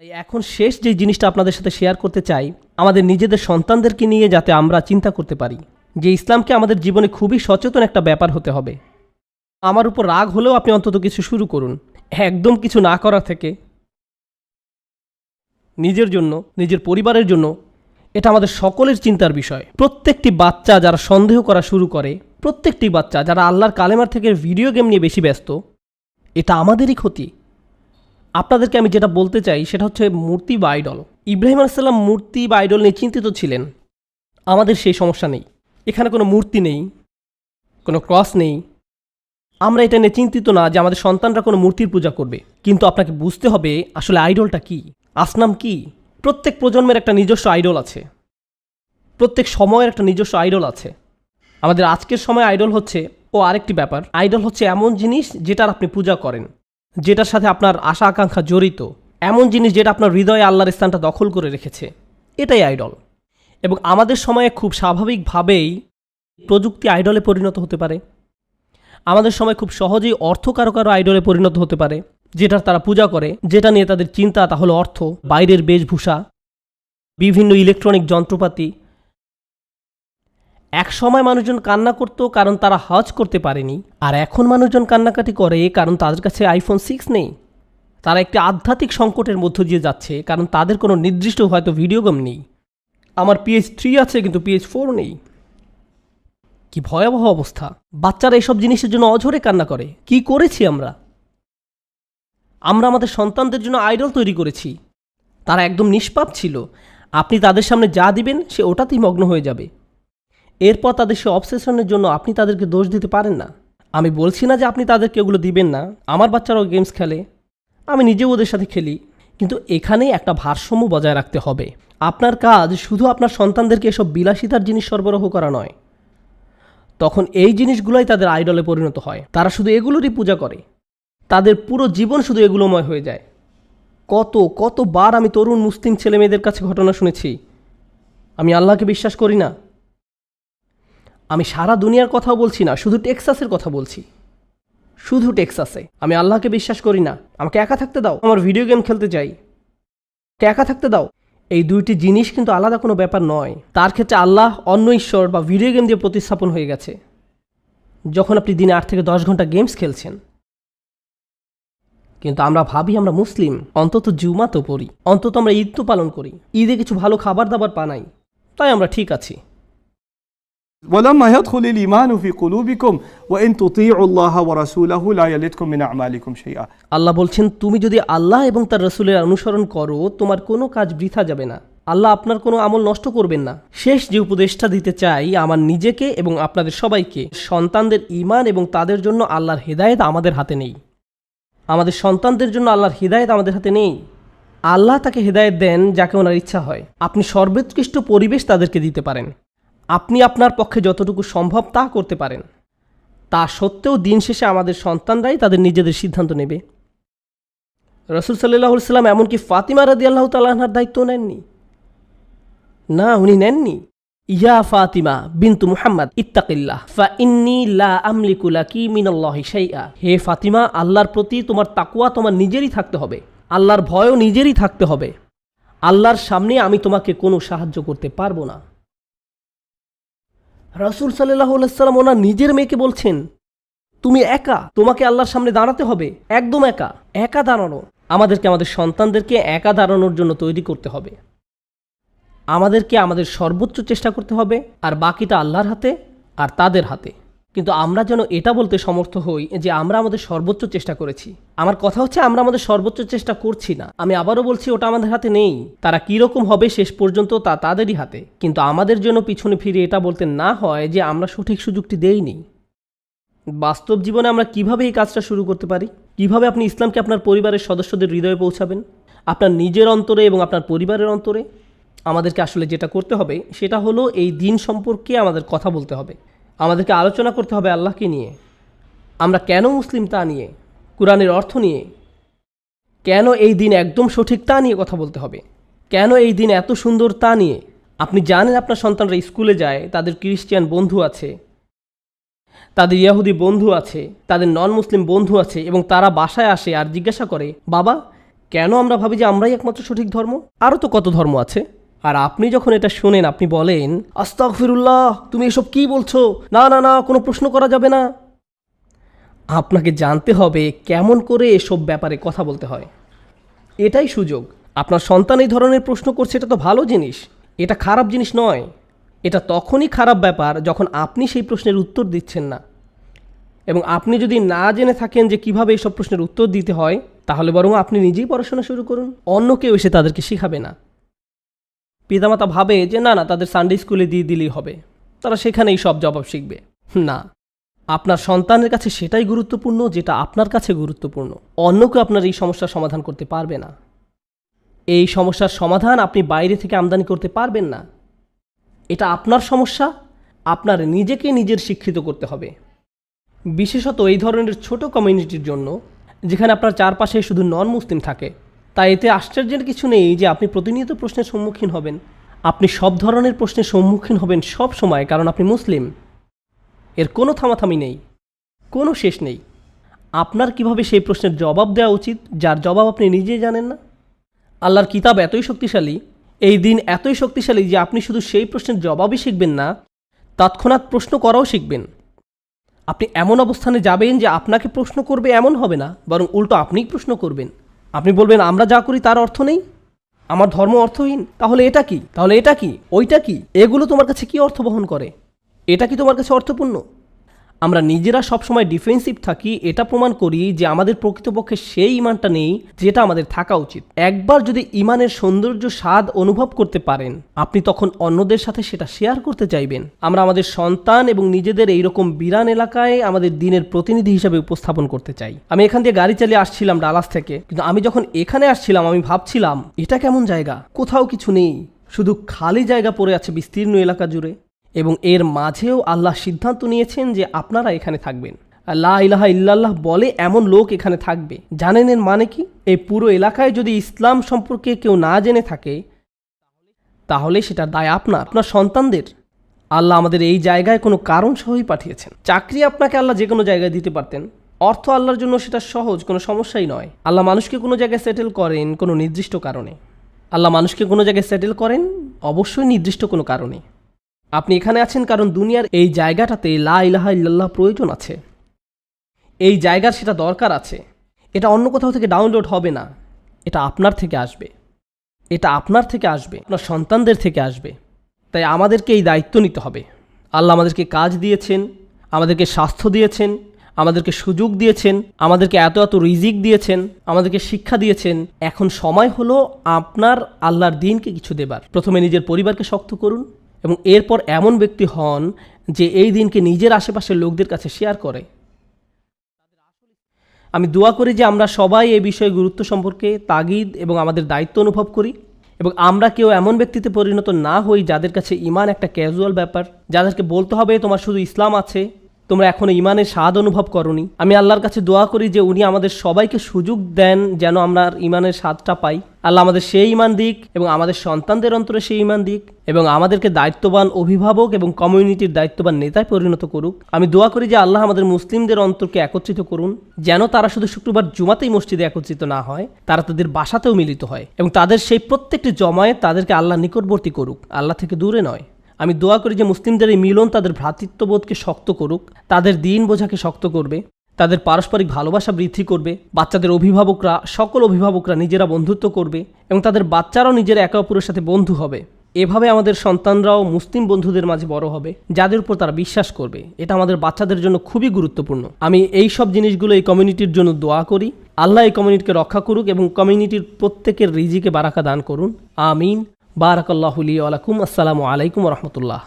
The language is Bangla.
এখন শেষ যে জিনিসটা আপনাদের সাথে শেয়ার করতে চাই, আমাদের নিজেদের সন্তানদেরকে নিয়ে যাতে আমরা চিন্তা করতে পারি যে ইসলামকে আমাদের জীবনে খুবই সচেতন একটা ব্যাপার হতে হবে। আমার উপর রাগ হলেও আপনি অন্তত কিছু শুরু করুন। একদম কিছু না করা থেকে নিজের জন্য, নিজের পরিবারের জন্য এটা আমাদের সকলের চিন্তার বিষয়। প্রত্যেকটি বাচ্চা যারা সন্দেহ করা শুরু করে, প্রত্যেকটি বাচ্চা যারা আল্লাহর কালেমার থেকে ভিডিও গেম নিয়ে বেশি ব্যস্ত, এটা আমাদেরই ক্ষতি। আপনাদেরকে আমি যেটা বলতে চাই সেটা হচ্ছে মূর্তি বা আইডল ইব্রাহিম আলাইসাল্লাম মূর্তি বা আইডল নিয়ে চিন্তিত ছিলেন। আমাদের সেই সমস্যা নেই। এখানে কোনো মূর্তি নেই, কোনো ক্রস নেই। আমরা এটা নিয়ে চিন্তিত না যে আমাদের সন্তানরা কোনো মূর্তির পূজা করবে। কিন্তু আপনাকে বুঝতে হবে আসলে আইডলটা কি, আসনাম কি? প্রত্যেক প্রজন্মের একটা নিজস্ব আইডল আছে। প্রত্যেক সময়ের একটা নিজস্ব আইডল আছে। আমাদের আজকের সময় আইডল হচ্ছে, ও আরেকটি ব্যাপার আইডল হচ্ছে এমন জিনিস যেটার আপনি পূজা করেন। যেটার সাথে আপনার আশা আকাঙ্ক্ষা জড়িত, এমন জিনিস যেটা আপনার হৃদয়ে আল্লাহর স্থানটা দখল করে রেখেছে, এটাই আইডল। এবং আমাদের সময়ে খুব স্বাভাবিকভাবেই প্রযুক্তি আইডলে পরিণত হতে পারে। আমাদের সময় খুব সহজেই অর্থ কারও আইডলে পরিণত হতে পারে, যেটার তারা পূজা করে, যেটা নিয়ে তাদের চিন্তা তা হলো অর্থ, বাইরের বেশভূষা, বিভিন্ন ইলেকট্রনিক যন্ত্রপাতি এক সময় মানুষজন কান্না করত কারণ তারা হজ করতে পারেনি, আর এখন মানুষজন কান্নাকাটি করে কারণ তাদের কাছে আইফোন সিক্স নেই। তারা একটি আধ্যাত্মিক সংকটের মধ্য দিয়ে যাচ্ছে কারণ তাদের কোনো নির্দিষ্ট হয়তো ভিডিও গেম নেই। আমার পিএইচ থ্রি আছে কিন্তু পিএইচ ফোর নেই। কি ভয়াবহ অবস্থা। বাচ্চারা এসব জিনিসের জন্য অঝরে কান্না করে। কি করেছি আমরা? আমরা আমাদের সন্তানদের জন্য আইডল তৈরি করেছি। তারা একদম নিষ্পাপ ছিল। আপনি তাদের সামনে যা দিবেন সে ওটাতেই মগ্ন হয়ে যাবে। এরপর তাদের সে অবসেশনের জন্য আপনি তাদেরকে দোষ দিতে পারেন না। আমি বলছি না যে আপনি তাদেরকে ওগুলো দিবেন না। আমার বাচ্চারাও গেমস খেলে। আমি নিজেও ওদের সাথে খেলি। কিন্তু এখানেই একটা ভারসাম্য বজায় রাখতে হবে। আপনার কাজ শুধু আপনার সন্তানদেরকে এসব বিলাসিতার জিনিস সরবরাহ করা নয়। তখন এই জিনিসগুলোই তাদের আইডলে পরিণত হয়। তারা শুধু এগুলোরই পূজা করে। তাদের পুরো জীবন শুধু এগুলোময় হয়ে যায়। কত, কতবার আমি তরুণ মুসলিম ছেলে মেয়েদের কাছে ঘটনা শুনেছি। আমি আল্লাহকে বিশ্বাস করি না। আমি সারা দুনিয়ার কথাও বলছি না, শুধু টেক্সাসের কথা বলছি। শুধু টেক্সাসে। আমি আল্লাহকে বিশ্বাস করি না। আমাকে একা থাকতে দাও। আমার ভিডিও গেম খেলতে চাই একা থাকতে দাও। এই দুইটি জিনিস কিন্তু আলাদা কোনো ব্যাপার নয়। তার ক্ষেত্রে আল্লাহ অন্য ঈশ্বর বা ভিডিও গেম দিয়ে প্রতিস্থাপন হয়ে গেছে। যখন আপনি দিনে আট থেকে দশ ঘণ্টা গেমস খেলছেন। কিন্তু আমরা ভাবি আমরা মুসলিম। অন্তত জুমা তো পড়ি। অন্তত আমরা ঈদ তো পালন করি। ঈদে কিছু ভালো খাবার দাবার পানাই তাই আমরা ঠিক আছি। ولما يدخل الإيمان في قلوبكم وإن تطيعوا الله ورسوله لا يلدكم من أعمالكم شيئا আল্লাহ বলছেন তুমি যদি আল্লাহ এবং তার রসুলের অনুসরণ করো তোমার কোনো কাজ বৃথা যাবে না আল্লাহ আপনার কোনো আমল নষ্ট করবেন না শেষ যে উপদেশটা দিতে চাই আমার নিজেকে এবং আপনাদের সবাইকে সন্তানদের ইমান এবং তাদের জন্য আল্লাহর হেদায়েত আমাদের হাতে নেই আমাদের সন্তানদের জন্য আল্লাহর হেদায়েত আমাদের হাতে নেই আল্লাহ তাকে হেদায়েত দেন যাকে ওনার ইচ্ছা হয় আপনি সর্বোৎকৃষ্ট পরিবেশ তাদেরকে দিতে পারেন আপনি আপনার পক্ষে যতটুকু সম্ভব তা করতে পারেন। তা সত্ত্বেও দিন শেষে আমাদের সন্তানরাই তাদের নিজেদের সিদ্ধান্ত নেবে। রসুল সাল্লাহ সাল্লাম এমনকি ফাতিমা রাদি আল্লাহ তাল্লাহার দায়িত্ব নেননি। না, উনি নেননি। ইয়া ফাতিমা বিন্তু মুহাম্মদ, ইত্তাকিল্লাহ, ফা ইন্নি লা আমলিকু লাকি মিনাল্লাহি শাইআ। হে ফাতিমা, আল্লাহর প্রতি তোমার তাকুয়া তোমার নিজেরই থাকতে হবে। আল্লাহর ভয়ও নিজেরই থাকতে হবে। আল্লাহর সামনে আমি তোমাকে কোনো সাহায্য করতে পারব না। রসুল সাল্লাহ সাল্লাম ওনার নিজের মেয়েকে বলছেন, তুমি একা? তোমাকে আল্লাহর সামনে দাঁড়াতে হবে? একদম একা? একা দাঁড়ানো? আমাদেরকে আমাদের সন্তানদেরকে একা দাঁড়ানোর জন্য তৈরি করতে হবে। আমাদেরকে আমাদের সর্বোচ্চ চেষ্টা করতে হবে, আর বাকিটা আল্লাহর হাতে আর তাদের হাতে। কিন্তু আমরা যেন এটা বলতে সমর্থ হই যে আমরা আমাদের সর্বোচ্চ চেষ্টা করেছি। আমার কথা হচ্ছে আমরা আমাদের সর্বোচ্চ চেষ্টা করছি না। আমি আবারও বলছি, ওটা আমাদের হাতে নেই। তারা কীরকম হবে শেষ পর্যন্ত তা তাদেরই হাতে। কিন্তু আমাদের জন্য পিছনে ফিরে এটা বলতে না হয় যে আমরা সঠিক সুযোগটি দেইনি। বাস্তব জীবনে আমরা কীভাবে এই কাজটা শুরু করতে পারি? কীভাবে আপনি ইসলামকে আপনার পরিবারের সদস্যদের হৃদয়ে পৌঁছাবেন? আপনার নিজের অন্তরে এবং আপনার পরিবারের অন্তরে আমাদেরকে আসলে যেটা করতে হবে, সেটা হলো এই দিন সম্পর্কে আমাদের কথা বলতে হবে। আমাদেরকে আলোচনা করতে হবে আল্লাহকে নিয়ে। আমরা কেন মুসলিম তা নিয়ে, কোরআনের অর্থ নিয়ে, কেন এই দিন একদম সঠিক তা নিয়ে কথা বলতে হবে, কেন এই দিন এত সুন্দর তা নিয়ে, আপনি জানেন আপনার সন্তানরা স্কুলে যায়, তাদের ক্রিশ্চিয়ান বন্ধু আছে, তাদের ইয়াহুদি বন্ধু আছে, তাদের নন মুসলিম বন্ধু আছে, এবং তারা বাসায় আসে আর জিজ্ঞাসা করে, বাবা, কেন আমরা ভাবি যে আমরাই একমাত্র সঠিক ধর্ম? আরও তো কত ধর্ম আছে? আর আপনি যখন এটা শোনেন, আপনি বলেন, আস্তাগফিরুল্লাহ, তুমি এসব কি বলছো? না না না, কোনো প্রশ্ন করা যাবে না। আপনাকে জানতে হবে কেমন করে এসব ব্যাপারে কথা বলতে হয়। এটাই সুযোগ। আপনার সন্তান এই ধরনের প্রশ্ন করছে, এটা তো ভালো জিনিস। এটা খারাপ জিনিস নয়। এটা তখনই খারাপ ব্যাপার যখন আপনি সেই প্রশ্নের উত্তর দিচ্ছেন না। এবং আপনি যদি না জেনে থাকেন যে কীভাবে এইসব প্রশ্নের উত্তর দিতে হয়, তাহলে বরং আপনি নিজেই পড়াশোনা শুরু করুন। অন্য কেউ এসে তাদেরকে শেখাবে না। পিতামাতা ভাবে যে না না, তাদের সানডে স্কুলে দিয়ে দিলেই হবে। তারা সেখানেই সব জবাব শিখবে। না, আপনার সন্তানের কাছে সেটাই গুরুত্বপূর্ণ যেটা আপনার কাছে গুরুত্বপূর্ণ। অন্য কেউ আপনার এই সমস্যার সমাধান করতে পারবে না। এই সমস্যার সমাধান আপনি বাইরে থেকে আমদানি করতে পারবেন না। এটা আপনার সমস্যা, আপনার নিজেকে নিজের শিক্ষিত করতে হবে। বিশেষত এই ধরনের ছোট কমিউনিটির জন্য, যেখানে আপনার চারপাশে শুধু নন মুসলিম থাকে তাই এতে আশ্চর্যের কিছু নেই যে আপনি প্রতিনিয়ত প্রশ্নের সম্মুখীন হবেন। আপনি সব ধরনের প্রশ্নের সম্মুখীন হবেন সব সময় কারণ আপনি মুসলিম। এর কোনো থামাথামি নেই। কোনো শেষ নেই। আপনার কীভাবে সেই প্রশ্নের জবাব দেওয়া উচিত, যার জবাব আপনি নিজেই জানেন না? আল্লাহর কিতাব এতই শক্তিশালী, এই দিন এতই শক্তিশালী যে আপনি শুধু সেই প্রশ্নের জবাবই শিখবেন না, তৎক্ষণাৎ প্রশ্ন করাও শিখবেন। আপনি এমন অবস্থানে যাবেন যে আপনাকে প্রশ্ন করবে এমন হবে না, বরং উল্টো আপনিই প্রশ্ন করবেন। আপনি বলবেন, আমরা যা করি তার অর্থ নেই? আমার ধর্ম অর্থহীন? তাহলে এটা কি? তাহলে এটা কি? ওইটা কি? এগুলো তোমার কাছে কি অর্থ বহন করে? এটা কি তোমার কাছে অর্থপূর্ণ? আমরা নিজেরা সবসময় ডিফেন্সিভ থাকি, এটা প্রমাণ করি যে আমাদের প্রকৃতপক্ষে সেই ইমানটা নেই যেটা আমাদের থাকা উচিত। একবার যদি ইমানের সৌন্দর্য স্বাদ অনুভব করতে পারেন, আপনি তখন অন্যদের সাথে সেটা শেয়ার করতে চাইবেন। আমরা আমাদের সন্তান এবং নিজেদের এইরকম বিরান এলাকায় আমাদের দিনের প্রতিনিধি হিসেবে উপস্থাপন করতে চাই। আমি এখান দিয়ে গাড়ি চালিয়ে আসছিলাম ডালাস থেকে, কিন্তু আমি যখন এখানে আসছিলাম, আমি ভাবছিলাম, এটা কেমন জায়গা? কোথাও কিছু নেই। শুধু খালি জায়গা পড়ে আছে বিস্তীর্ণ এলাকা জুড়ে। এবং এর মাঝেও আল্লাহ সিদ্ধান্ত নিয়েছেন যে আপনারা এখানে থাকবেন। আল্লাহ ইলাহা ইল্লাল্লাহ বলে এমন লোক এখানে থাকবে। জানেন এর মানে কি? এই পুরো এলাকায় যদি ইসলাম সম্পর্কে কেউ না জেনে থাকে, তাহলে সেটা দায় আপনার আপনার সন্তানদের। আল্লাহ আমাদের এই জায়গায় কোনো কারণ সহই পাঠিয়েছেন। চাকরি আপনাকে আল্লাহ যে কোনো জায়গায় দিতে পারতেন। অর্থ আল্লাহর জন্য সেটা সহজ, কোনো সমস্যাই নয়। আল্লাহ মানুষকে কোনো জায়গায় সেটেল করেন কোনো নির্দিষ্ট কারণে। আল্লাহ মানুষকে কোনো জায়গায় সেটেল করেন অবশ্যই নির্দিষ্ট কোনো কারণে। আপনি এখানে আছেন কারণ দুনিয়ার এই জায়গাটাতে লা ইলাহা ইল্লাল্লাহ প্রয়োজন আছে। এই জায়গার সেটা দরকার আছে। এটা অন্য কোথাও থেকে ডাউনলোড হবে না। এটা আপনার থেকে আসবে। এটা আপনার থেকে আসবে। আপনার সন্তানদের থেকে আসবে। তাই আমাদেরকে এই দায়িত্ব নিতে হবে। আল্লাহ আমাদেরকে কাজ দিয়েছেন, আমাদেরকে স্বাস্থ্য দিয়েছেন, আমাদেরকে সুযোগ দিয়েছেন, আমাদেরকে এত এত রিজিক দিয়েছেন, আমাদেরকে শিক্ষা দিয়েছেন। এখন সময় হলো আপনার আল্লাহর দিনকে কিছু দেবার। প্রথমে নিজের পরিবারকে শক্ত করুন। এবং এরপর এমন ব্যক্তি হন যে এই দিনকে নিজের আশেপাশের লোকদের কাছে শেয়ার করে। আমি দোয়া করি যে আমরা সবাই এই বিষয়ে গুরুত্ব সম্পর্কে তাগিদ এবং আমাদের দায়িত্ব অনুভব করি এবং আমরা কেউ এমন ব্যক্তিতে পরিণত না হই যাদের কাছে ইমান একটা ক্যাজুয়াল ব্যাপার, যাদেরকে বলতে হবে তোমার শুধু ইসলাম আছে। তোমরা এখনও ইমানের স্বাদ অনুভব করনি। আমি আল্লাহর কাছে দোয়া করি যে উনি আমাদের সবাইকে সুযোগ দেন যেন আমরা ইমানের স্বাদটা পাই। আল্লাহ আমাদের সেই ইমান দিক এবং আমাদের সন্তানদের অন্তরে সেই ইমান দিক এবং আমাদেরকে দায়িত্ববান অভিভাবক এবং কমিউনিটির দায়িত্ববান নেতায় পরিণত করুক। আমি দোয়া করি যে আল্লাহ আমাদের মুসলিমদের অন্তরকে একত্রিত করুন, যেন তারা শুধু শুক্রবার জুমাতেই মসজিদে একত্রিত না হয়, তারা তাদের বাসাতেও মিলিত হয় এবং তাদের সেই প্রত্যেকটি জমায়েত তাদেরকে আল্লাহ নিকটবর্তী করুক। আল্লাহ থেকে দূরে নয়। আমি দোয়া করি যে মুসলিমদের এই মিলন তাদের ভ্রাতৃত্ববোধকে শক্ত করুক, তাদের দিন বোঝাকে শক্ত করবে, তাদের পারস্পরিক ভালোবাসা বৃদ্ধি করবে, বাচ্চাদের অভিভাবকরা, সকল অভিভাবকরা নিজেরা বন্ধুত্ব করবে এবং তাদের বাচ্চারাও নিজের একে অপরের সাথে বন্ধু হবে। এভাবে আমাদের সন্তানরাও মুসলিম বন্ধুদের মাঝে বড় হবে, যাদের উপর তারা বিশ্বাস করবে। এটা আমাদের বাচ্চাদের জন্য খুবই গুরুত্বপূর্ণ। আমি এই সব জিনিসগুলো এই কমিউনিটির জন্য দোয়া করি। আল্লাহ এই কমিউনিটিকে রক্ষা করুক এবং কমিউনিটির প্রত্যেকের রিজিকে বারাকা দান করুন। আমিন। বারাকাল্লাহুলি আলাকুম আসসালামু আলাইকুম রহমতুল্লাহ।